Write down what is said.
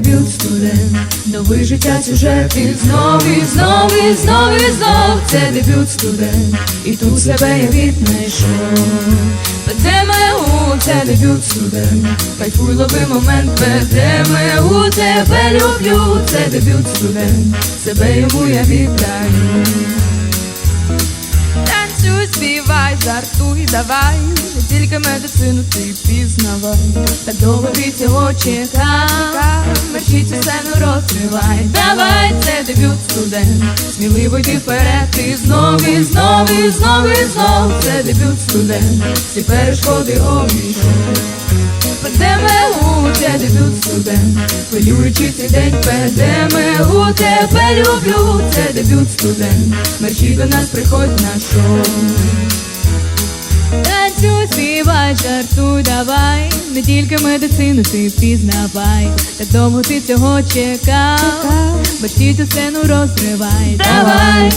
дебют студент, новий життя сюжет. І знов, і знов, і знов, і знов, це дебют студент, і тут себе я віднайшов. ПТМУ, це дебют студент, кайфуй лови момент, ПТМУ, тебе люблю, це дебют студент, себе йому я віддаю. Танцюй, співай, жартуй, давай, тільки медицину ти пізнавай. Так довго ти цього чекав сцену Давай, це дебют студент. Сміливо йди вперед І знов, і знов, і знов, і знов Це дебют студент. Всі перешкоди обійшов. ПДМУ, це дебют студент. Хвилюючи цей день ПДМУ Тебе люблю, це дебют студент. Мерщій до нас приходь на шоу Танцюй, співай, жартуй, давай, не тільки медицину ти пізнавай, так довго ти цього чекав, Мерщій цю сцену розривай, давай,